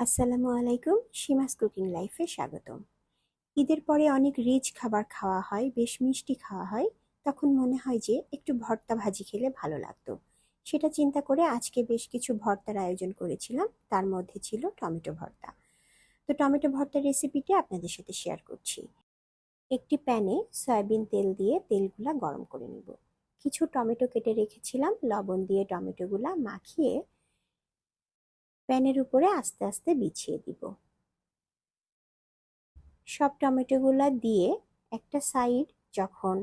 আসসালামু আলাইকুম, সীমাস কুকিং লাইফে স্বাগতম। ঈদের পরে অনেক রিচ খাবার খাওয়া হয়, বেশ মিষ্টি খাওয়া হয়। তখন মনে হয় যে একটু ভর্তা ভাজি খেলে ভালো লাগতো। সেটা চিন্তা করে আজকে বেশ কিছু ভর্তার আয়োজন করেছিলাম। তার মধ্যে ছিল টমেটো ভর্তা। তো টমেটো ভর্তার রেসিপিটা আপনাদের সাথে শেয়ার করছি। একটি প্যানে সয়াবিন তেল দিয়ে তেলগুলা গরম করে নিব। কিছু টমেটো কেটে রেখেছিলাম। লবণ দিয়ে টমেটোগুলা মাখিয়ে প্যানের উপরে আস্তে আস্তে বিছিয়ে দিব। সব টমেটোগুলো দিয়ে একটা সাইড যখন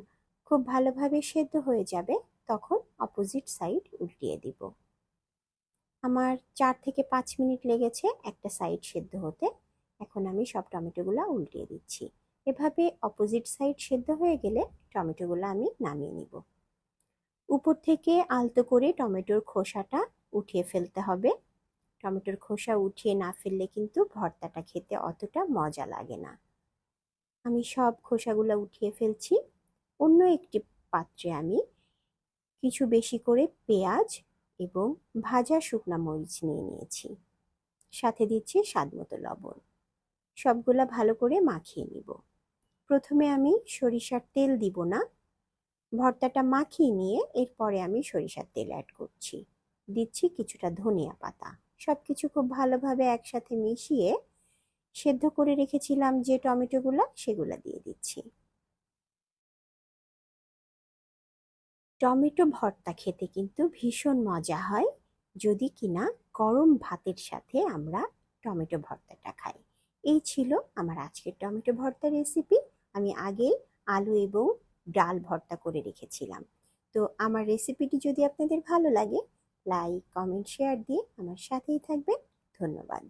খুব ভালোভাবে সেদ্ধ হয়ে যাবে, তখন অপোজিট সাইড উল্টিয়ে দিব। আমার চার থেকে পাঁচ মিনিট লেগেছে একটা সাইড সেদ্ধ হতে। এখন আমি সব টমেটোগুলো উল্টিয়ে দিচ্ছি। এভাবে অপোজিট সাইড সেদ্ধ হয়ে গেলে টমেটোগুলো আমি নামিয়ে নিব। উপর থেকে আলতো করে টমেটোর খোসাটা উঠিয়ে ফেলতে হবে। টমেটোর খোসা উঠিয়ে না ফেললে কিন্তু ভর্তাটা খেতে অতটা মজা লাগে না। আমি সব খোসাগুলো উঠিয়ে ফেলছি। অন্য একটি পাত্রে আমি কিছু বেশি করে পেঁয়াজ এবং ভাজা শুকনা মরিচ নিয়ে নিয়েছি। সাথে দিচ্ছি স্বাদ মতো লবণ। সবগুলা ভালো করে মাখিয়ে নিব। প্রথমে আমি সরিষার তেল দিব না। ভর্তাটা মাখিয়ে নিয়ে এরপরে আমি সরিষার তেল অ্যাড করছি। দিচ্ছি কিছুটা ধনিয়া পাতা। সব কিছু খুব ভালোভাবে একসাথে মিশিয়ে সেদ্ধ করে রেখেছিলাম যে টমেটোগুলো, সেগুলো দিয়ে দিচ্ছি। টমেটো ভর্তা খেতে কিন্তু ভীষণ মজা হয়। যদি কিনা গরম ভাতের সাথে আমরা টমেটো ভর্তাটা খাই। এই ছিল আমার আজকের টমেটো ভর্তা রেসিপি। আমি আগেই আলু এবং ডাল ভর্তা করে রেখেছিলাম। তো আমার রেসিপিটি যদি আপনাদের ভালো লাগে লাইক কমেন্ট শেয়ার দিয়ে আমার সাথেই থাকবেন। ধন্যবাদ।